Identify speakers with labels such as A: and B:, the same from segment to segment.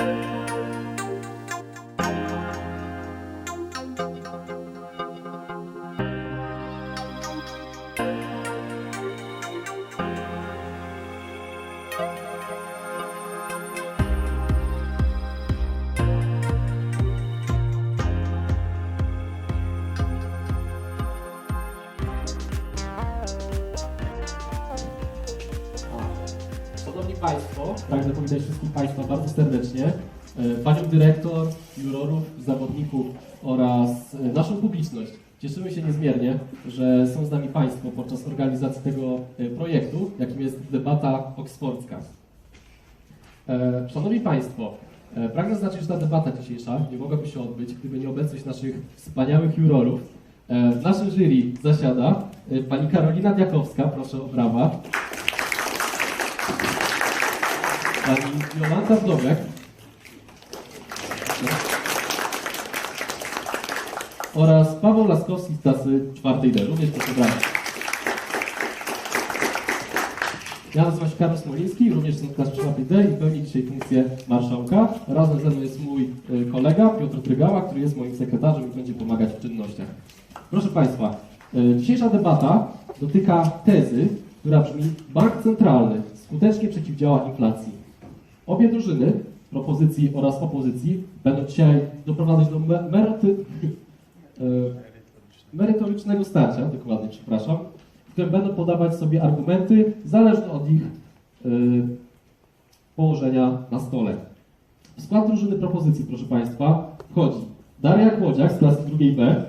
A: Szanowni powitać wszystkich Państwa bardzo serdecznie, e, Panią Dyrektor, jurorów, zawodników oraz e, naszą publiczność. Cieszymy się niezmiernie, że są z nami Państwo podczas organizacji tego e, projektu, jakim jest debata oksfordzka. Szanowni Państwo, pragnę zaznaczyć, że ta debata dzisiejsza nie mogłaby się odbyć, gdyby nie obecność naszych wspaniałych jurorów. W naszym jury zasiada Pani Karolina Diakowska, proszę o brawa. Pani Jolanta Wdowek. Oraz Paweł Laskowski z klasy czwartej D. Również proszę brawa. Ja nazywam się Karol Smoliński, również z klasy czwartej D i pełnię dzisiaj funkcję marszałka. Razem ze mną jest mój y, kolega Piotr Trygała, który jest moim sekretarzem i będzie pomagać w czynnościach. Proszę Państwa, y, dzisiejsza debata dotyka tezy, która brzmi Bank Centralny skutecznie przeciwdziała inflacji. Obie drużyny, propozycji oraz opozycji, będą dzisiaj doprowadzać do me- e, merytorycznego starcia, dokładnie, przepraszam, w którym będą podawać sobie argumenty zależne od ich e, położenia na stole. W skład drużyny propozycji, proszę Państwa, wchodzi Daria Kłodziak z klasy drugiej B,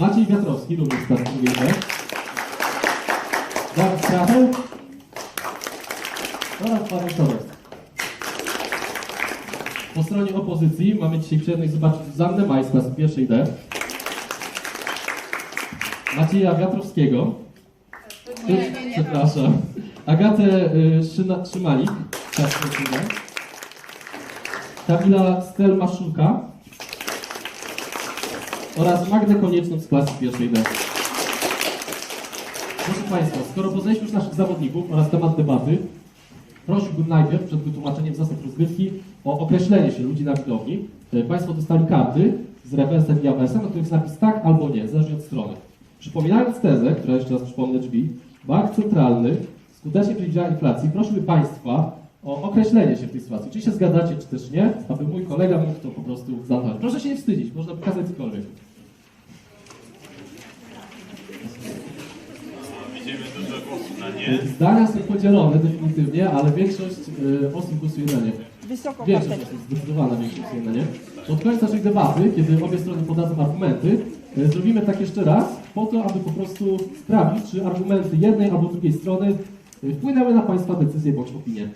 A: Maciej Wiatrowski, również z klasy drugiej B, Dawid Kracheł oraz Paweł Soros. Po stronie opozycji mamy dzisiaj przyjemność zobaczyć Zannę Maj z pierwszej D, Macieja Wiatrowskiego,
B: Nie, nie, nie.
A: przepraszam, Agatę y, Szyna, Szymalik D, Kamila Stelmaszuka oraz Magdę Konieczną z klasy pierwszej D. Proszę Państwa, skoro poznaliśmy już naszych zawodników oraz temat debaty, prosiłbym najpierw przed wytłumaczeniem zasad rozgrywki o określenie się ludzi na widowni. E, Państwo dostali karty z rewersem i awersem, na których jest napis tak albo nie, zależnie od strony. Przypominając tezę, która jeszcze raz przypomnę drzwi, bank centralny skutecznie przeciwdziała inflacji, prosiłbym Państwa o określenie się w tej sytuacji. Czy się zgadzacie, czy też nie, aby mój kolega mógł to po prostu zanotować. Proszę się nie wstydzić, można pokazać cokolwiek.
C: Widzimy dużo głosów na nie.
A: Zdania są podzielone definitywnie, ale większość y, osób głosuje na nie. Większość osób, zdecydowana większość głosuje na nie. Pod koniec naszej debaty, kiedy obie strony podadzą argumenty, y, zrobimy tak jeszcze raz, po to, aby po prostu sprawdzić, czy argumenty jednej albo drugiej strony y, wpłynęły na Państwa decyzję bądź opinię.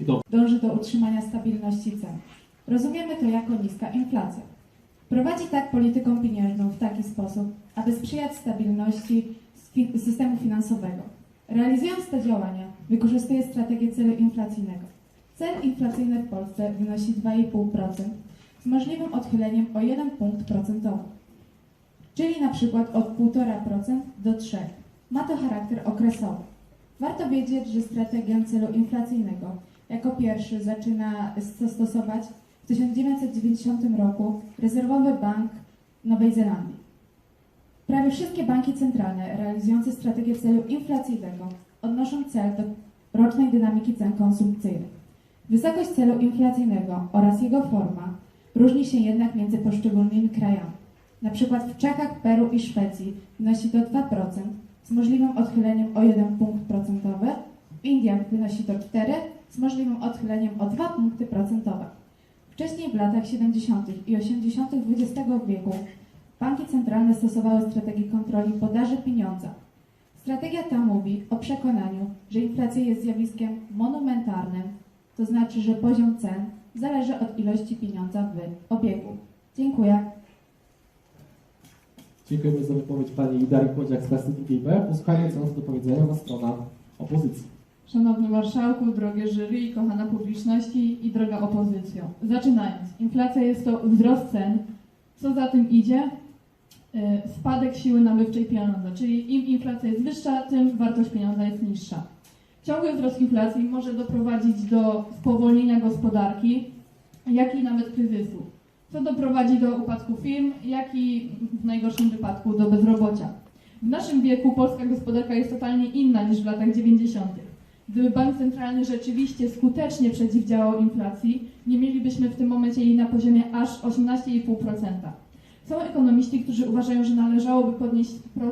A: I dobrze.
D: dąży do utrzymania stabilności cen. Rozumiemy to jako niska inflacja. Prowadzi tak polityką pieniężną w taki sposób, aby sprzyjać stabilności systemu finansowego. Realizując te działania, wykorzystuje strategię celu inflacyjnego. Cel inflacyjny w Polsce wynosi 2,5% z możliwym odchyleniem o 1 punkt procentowy, czyli na przykład od 1,5% do 3%. Ma to charakter okresowy. Warto wiedzieć, że strategię celu inflacyjnego jako pierwszy zaczyna st- stosować w 1990 roku Rezerwowy Bank Nowej Zelandii. Prawie wszystkie banki centralne realizujące strategię celu inflacyjnego odnoszą cel do rocznej dynamiki cen konsumpcyjnych. Wysokość celu inflacyjnego oraz jego forma różni się jednak między poszczególnymi krajami. Na przykład w Czechach, Peru i Szwecji wynosi to 2% z możliwym odchyleniem o 1 punkt procentowy, w Indiach wynosi to 4 z możliwym odchyleniem o 2 punkty procentowe. Wcześniej w latach 70. i 80. XX wieku banki centralne stosowały strategię kontroli podaży pieniądza. Strategia ta mówi o przekonaniu, że inflacja jest zjawiskiem monumentalnym, to znaczy, że poziom cen zależy od ilości pieniądza w obiegu. Dziękuję.
A: Dziękujemy za wypowiedź Pani Darii Kłodziak z klasy drugiej B. Posłuchajmy, co do powiedzenia na strona opozycji.
E: Szanowny Marszałku, drogie jury i kochana publiczności i droga opozycjo. Zaczynając. Inflacja jest to wzrost cen. Co za tym idzie? Spadek siły nabywczej pieniądza, czyli im inflacja jest wyższa, tym wartość pieniądza jest niższa. Ciągły wzrost inflacji może doprowadzić do spowolnienia gospodarki, jak i nawet kryzysu, co doprowadzi do upadku firm, jak i w najgorszym wypadku do bezrobocia. W naszym wieku polska gospodarka jest totalnie inna niż w latach 90. Gdyby bank centralny rzeczywiście skutecznie przeciwdziałał inflacji, nie mielibyśmy w tym momencie jej na poziomie aż 18,5%. Są ekonomiści, którzy uważają, że należałoby podnieść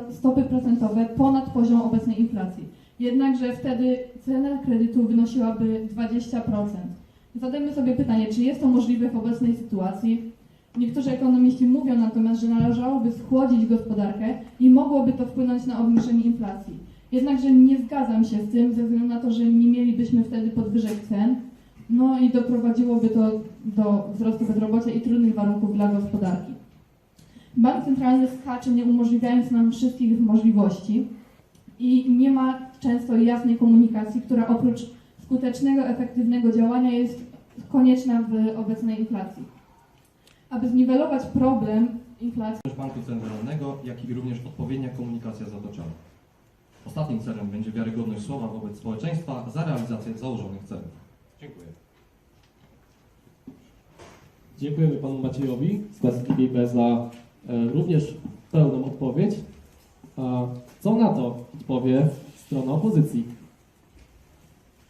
E: stopy procentowe ponad poziom obecnej inflacji. Jednakże wtedy cena kredytu wynosiłaby 20%. Zadajmy sobie pytanie, czy jest to możliwe w obecnej sytuacji? Niektórzy ekonomiści mówią natomiast, że należałoby schłodzić gospodarkę i mogłoby to wpłynąć na obniżenie inflacji. Jednakże nie zgadzam się z tym, ze względu na to, że nie mielibyśmy wtedy podwyżek cen, no i doprowadziłoby to do wzrostu bezrobocia i trudnych warunków dla gospodarki. Bank centralny skacze, nie umożliwiając nam wszystkich możliwości i nie ma często jasnej komunikacji, która oprócz skutecznego, efektywnego działania jest konieczna w obecnej inflacji. Aby zniwelować problem inflacji,
F: Banku Centralnego, jak i również odpowiednia komunikacja zatoczona. Ostatnim celem będzie wiarygodność słowa wobec społeczeństwa za realizację założonych celów. Dziękuję.
A: Dziękujemy panu Maciejowi z klasy GIB za również pełną odpowiedź. Co na to odpowie strona opozycji?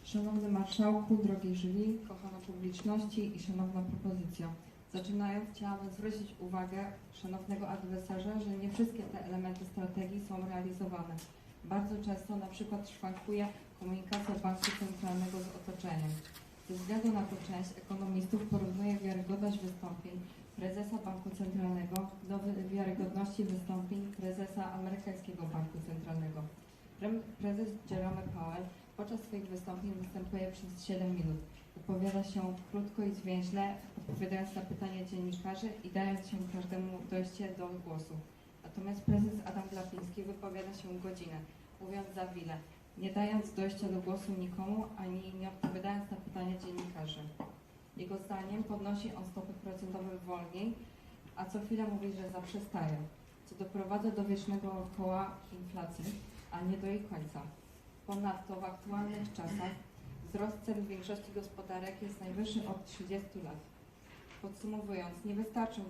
B: Szanowny Marszałku, drogie jury, kochana publiczności i szanowna propozycja. Zaczynając chciałabym zwrócić uwagę szanownego adwersarza, że nie wszystkie te elementy strategii są realizowane. Bardzo często na przykład szwankuje komunikacja Banku Centralnego z otoczeniem. Ze względu na to część ekonomistów porównuje wiarygodność wystąpień prezesa Banku Centralnego do wi- wiarygodności wystąpień prezesa amerykańskiego Banku Centralnego. Prezes Jerome Powell podczas swoich wystąpień występuje przez 7 minut. Wypowiada się krótko i zwięźle, odpowiadając na pytania dziennikarzy i dając się każdemu dojście do głosu. Natomiast prezes Adam Glapiński wypowiada się godzinę, mówiąc za wiele, nie dając dojścia do głosu nikomu, ani nie odpowiadając na pytania dziennikarzy. Jego zdaniem podnosi on stopy procentowe wolniej, a co chwilę mówi, że zaprzestaje, co doprowadza do wiecznego koła inflacji, a nie do jej końca. Ponadto w aktualnych czasach wzrost cen w większości gospodarek jest najwyższy od 30 lat. Podsumowując, nie wystarczą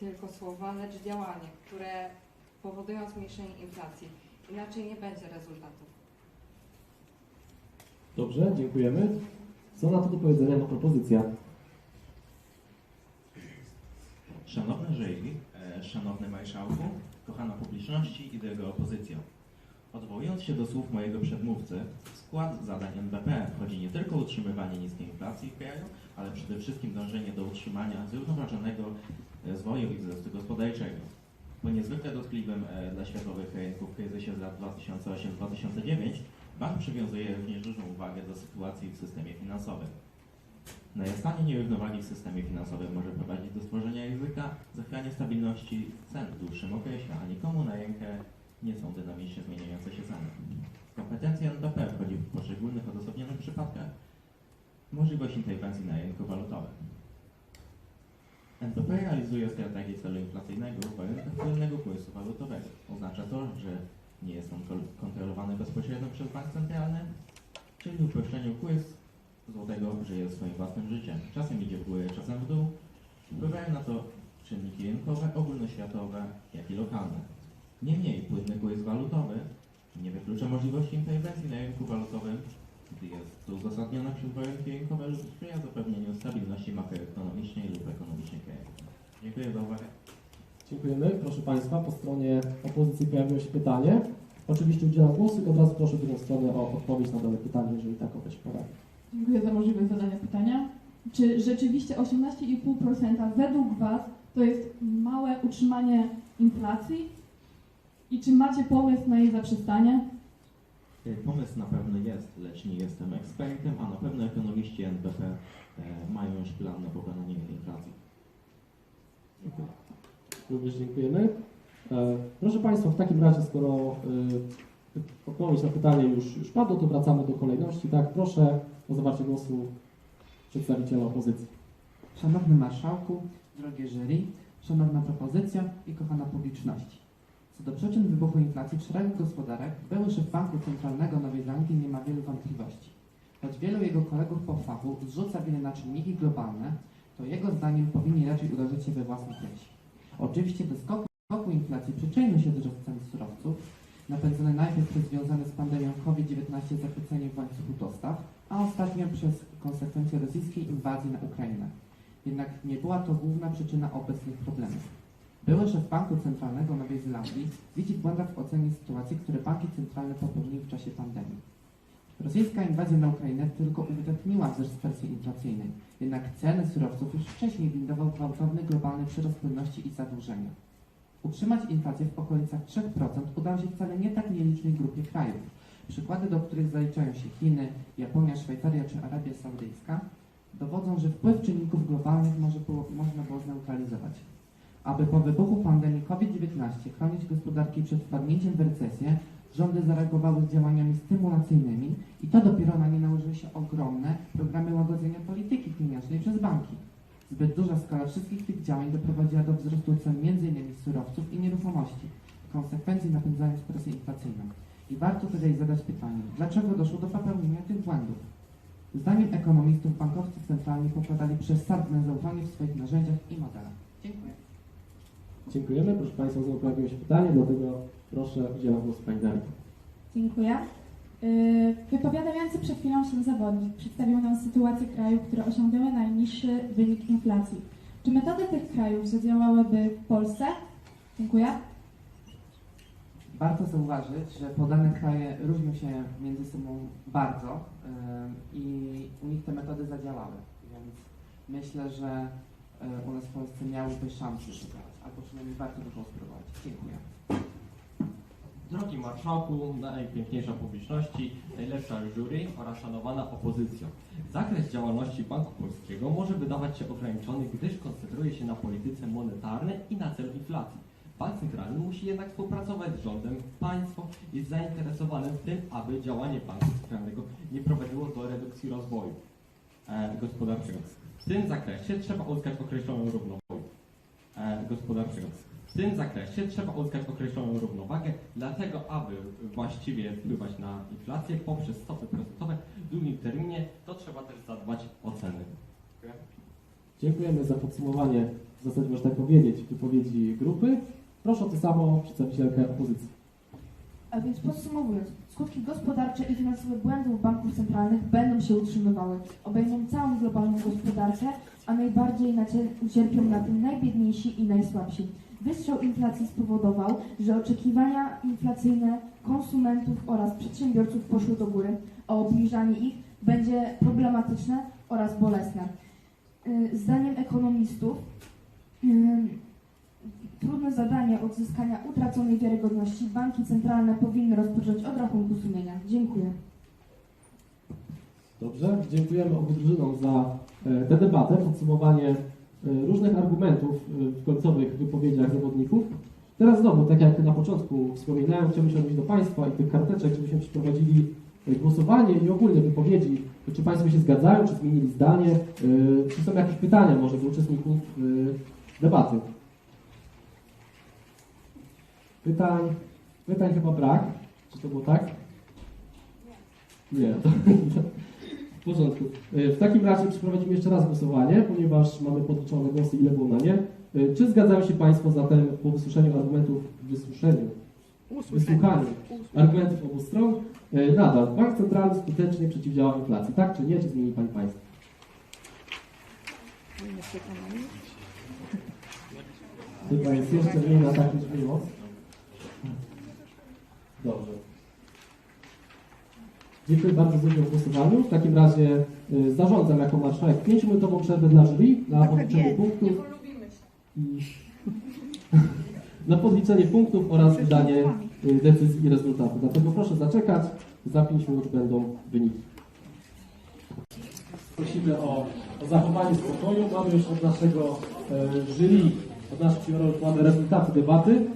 B: tylko słowa, lecz działanie, które powodują zmniejszenie inflacji. Inaczej nie będzie rezultatów.
A: Dobrze, dziękujemy. Co na to do powiedzenia ma propozycja?
G: Szanowny jury, e, szanowny marszałku, kochana publiczności i droga opozycjo. Odwołując się do słów mojego przedmówcy, w skład zadań NBP wchodzi nie tylko utrzymywanie niskiej inflacji w kraju, ale przede wszystkim dążenie do utrzymania zrównoważonego e, rozwoju i wzrostu gospodarczego. Po niezwykle dotkliwym e, dla światowych rynków kryzysie z lat 2008-2009 bank przywiązuje również dużą uwagę do sytuacji w systemie finansowym. Najastanie nierównowagi w systemie finansowym może prowadzić do stworzenia ryzyka zachwiania stabilności cen w dłuższym okresie, a nikomu na rękę nie są dynamicznie zmieniające się ceny. W kompetencje NBP wchodzi w poszczególnych odosobnionych przypadkach możliwość interwencji na rynku walutowym. NBP realizuje strategię celu inflacyjnego w warunkach płynnego kursu walutowego. Oznacza to, że nie jest on kontrolowany bezpośrednio przez bank centralny, czyli w uproszczeniu kurs złotego żyje swoim własnym życiem. Czasem idzie w górę, czasem w dół. Wpływają na to czynniki rynkowe, ogólnoświatowe, jak i lokalne. Niemniej płynny kurs walutowy nie wyklucza możliwości interwencji na rynku walutowym, gdy jest to uzasadnione przez warunki rynkowe lub sprzyja zapewnieniu stabilności makroekonomicznej lub ekonomicznej kraju. Dziękuję za uwagę.
A: Dziękujemy. Proszę Państwa, po stronie opozycji pojawiło się pytanie. Oczywiście udzielam głosu i od razu proszę drugą stronę o odpowiedź na dane pytanie, jeżeli takowe się pojawi.
E: dziękuję za możliwość zadania pytania. Czy rzeczywiście 18,5% według Was to jest małe utrzymanie inflacji? I czy macie pomysł na jej zaprzestanie?
G: E, Pomysł na pewno jest, lecz nie jestem ekspertem, a na pewno ekonomiści NBP e, mają już plan na pokonanie inflacji.
A: Dziękuję. Również dziękujemy. E, Proszę Państwa, w takim razie, skoro e, odpowiedź na pytanie już, już padło, to wracamy do kolejności. Tak, proszę o zawarcie głosu przedstawiciela opozycji.
H: Szanowny Marszałku, drogie jury, szanowna propozycja i kochana publiczności. Co do przyczyn wybuchu inflacji szeregu gospodarek, były szef Banku Centralnego Nowej Zelandii nie ma wielu wątpliwości. jego kolegów po fachu zrzuca winę na czynniki globalne, to jego zdaniem powinni raczej uderzyć się we własne piersi. Oczywiście do skoku, inflacji przyczynił się wzrost cen surowców, napędzony najpierw przez związane z pandemią COVID-19 zakłócenie w łańcuchu dostaw, a ostatnio przez konsekwencje rosyjskiej inwazji na Ukrainę. Jednak nie była to główna przyczyna obecnych problemów. Były szef Banku Centralnego Nowej Zelandii widzi w błędach w ocenie sytuacji, które banki centralne popełniły w czasie pandemii. Rosyjska inwazja na Ukrainę tylko uwydatniła wzrost presji inflacyjnej, jednak ceny surowców już wcześniej windował gwałtowny globalny przyrost płynności i zadłużenia. Utrzymać inflację w okolicach 3% udało się wcale nie tak nielicznej grupie krajów. Przykłady, do których zaliczają się Chiny, Japonia, Szwajcaria czy Arabia Saudyjska, dowodzą, że wpływ czynników globalnych może było, można było zneutralizować. Aby po wybuchu pandemii COVID-19 chronić gospodarki przed wpadnięciem w recesję, rządy zareagowały z działaniami stymulacyjnymi i to dopiero na nie nałożyły się ogromne programy łagodzenia polityki pieniężnej przez banki. Zbyt duża skala wszystkich tych działań doprowadziła do wzrostu cen m.in. surowców i nieruchomości, w konsekwencji napędzając presję inflacyjną. I warto tutaj zadać pytanie, dlaczego doszło do popełnienia tych błędów? Zdaniem ekonomistów bankowcy centralni pokładali przesadne zaufanie w swoich narzędziach i modelach. Dziękuję.
A: Dziękujemy. Proszę Państwa, znowu pojawiło się pytanie, dlatego proszę, udzielam głosu Pani Darii.
D: Dziękuję. Yy, Wypowiadający przed chwilą się zawodnik przedstawił nam sytuację krajów, które osiągnęły najniższy wynik inflacji. Czy metody tych krajów zadziałałyby w Polsce? Dziękuję.
H: Warto zauważyć, że podane kraje różnią się między sobą bardzo yy, i u nich te metody zadziałały. Więc myślę, że u nas w Polsce miałyby szansę zadziałać, albo przynajmniej by było spróbować. Dziękuję.
F: Drogi Marszałku, najpiękniejsza publiczności, najlepsza jury oraz szanowana opozycjo. Zakres działalności Banku Polskiego może wydawać się ograniczony, gdyż koncentruje się na polityce monetarnej i na celu inflacji. Bank Centralny musi jednak współpracować z rządem. Państwo jest zainteresowane tym, aby działanie Banku Centralnego nie prowadziło do redukcji rozwoju e, gospodarczego. W tym zakresie trzeba uzyskać określoną równowagę e, gospodarczego. W tym zakresie trzeba uzyskać określoną równowagę, dlatego aby właściwie wpływać na inflację poprzez stopy procentowe w długim terminie, to trzeba też zadbać o ceny.
A: Dziękujemy za podsumowanie, w zasadzie można tak powiedzieć, wypowiedzi grupy. Proszę o to samo przedstawicielkę opozycji.
I: A więc podsumowując, skutki gospodarcze i finansowe błędów banków centralnych będą się utrzymywały, obejmą całą globalną gospodarkę, a najbardziej ucierpią na tym najbiedniejsi i najsłabsi. Wystrzał inflacji spowodował, że oczekiwania inflacyjne konsumentów oraz przedsiębiorców poszły do góry, a obniżanie ich będzie problematyczne oraz bolesne. Y, Zdaniem ekonomistów y, trudne zadanie odzyskania utraconej wiarygodności banki centralne powinny rozpocząć od rachunku sumienia. Dziękuję.
A: Dobrze, dziękujemy obu drużynom za e, tę debatę, podsumowanie e, różnych argumentów e, w końcowych wypowiedziach zawodników. Teraz znowu, tak jak na początku wspominałem, chciałbym się odnieść do Państwa i tych karteczek, żebyśmy przeprowadzili głosowanie i ogólne wypowiedzi. Czy Państwo się zgadzają, czy zmienili zdanie, czy są jakieś pytania może do uczestników debaty? Pytań, pytań chyba brak. Czy to było tak? Nie. To, w porządku. E, W takim razie przeprowadzimy jeszcze raz głosowanie, ponieważ mamy podliczone głosy, ile było na nie. E, Czy zgadzają się Państwo zatem po wysłuchaniu argumentów, wysłuchaniu, wysłuchaniu argumentów obu stron, e, nadal Bank Centralny skutecznie przeciwdziała inflacji, tak czy nie? Czy zmieni Pani Państwo? Chyba jest jeszcze mniej na tak niż było. Dobrze. Dziękuję bardzo za udział w głosowaniu. W takim razie y, zarządzam jako marszałek 5-minutową przerwę dla jury na podliczenie punktów i na podliczenie punktów oraz wydanie y, decyzji i rezultatu. Dlatego proszę zaczekać. Za 5 minut będą wyniki. Prosimy o, o zachowanie spokoju. Mamy już od naszego e, jury, od naszych jurorów mamy rezultaty debaty.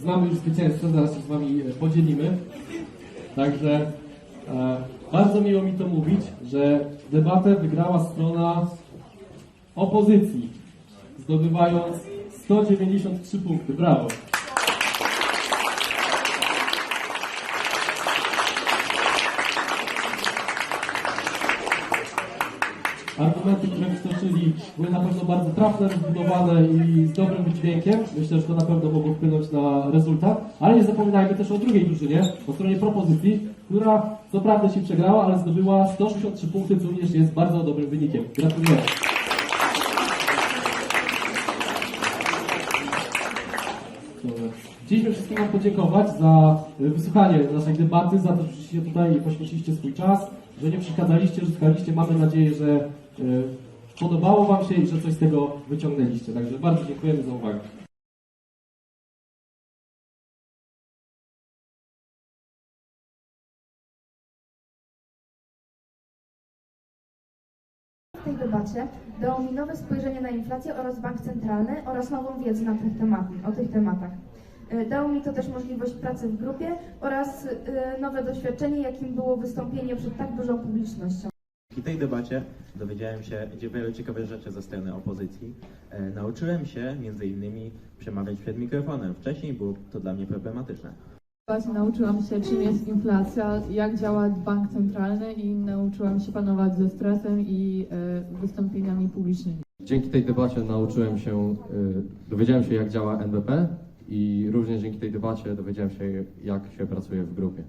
A: Znamy już zwycięzcę, zaraz się z Wami e, podzielimy. Także e, bardzo miło mi to mówić, że debatę wygrała strona opozycji, zdobywając 193 punkty. Brawo! Argumenty, które wytoczyli, były na pewno bardzo trafne, zbudowane i z dobrym wydźwiękiem. Myślę, że to na pewno mogło wpłynąć na rezultat. Ale nie zapominajmy też o drugiej drużynie, po stronie propozycji, która co prawda się przegrała, ale zdobyła 163 punkty, co również jest bardzo dobrym wynikiem. Gratuluję. Chcieliśmy wszystkim Wam podziękować za y, wysłuchanie naszej debaty, za to, że przyszliście tutaj i poświęciliście swój czas, że nie przeszkadzaliście, że słuchaliście. Mamy nadzieję, że podobało Wam się i że coś z tego wyciągnęliście. Także bardzo dziękujemy za uwagę.
I: Tej debacie dało mi nowe spojrzenie na inflację oraz bank centralny oraz nową wiedzę na tych temat, o tych tematach. E, Dało mi to też możliwość pracy w grupie oraz e, nowe doświadczenie, jakim było wystąpienie przed tak dużą publicznością.
G: Dzięki tej debacie dowiedziałem się wielu ciekawych rzeczy ze strony opozycji. E, nauczyłem się między innymi przemawiać przed mikrofonem. Wcześniej było to dla mnie problematyczne.
J: Właśnie nauczyłam się, czym jest inflacja, jak działa bank centralny i nauczyłam się panować ze stresem i e, wystąpieniami publicznymi.
K: Dzięki tej debacie nauczyłem się, y, dowiedziałem się jak działa NBP i również dzięki tej debacie dowiedziałem się jak się pracuje w grupie.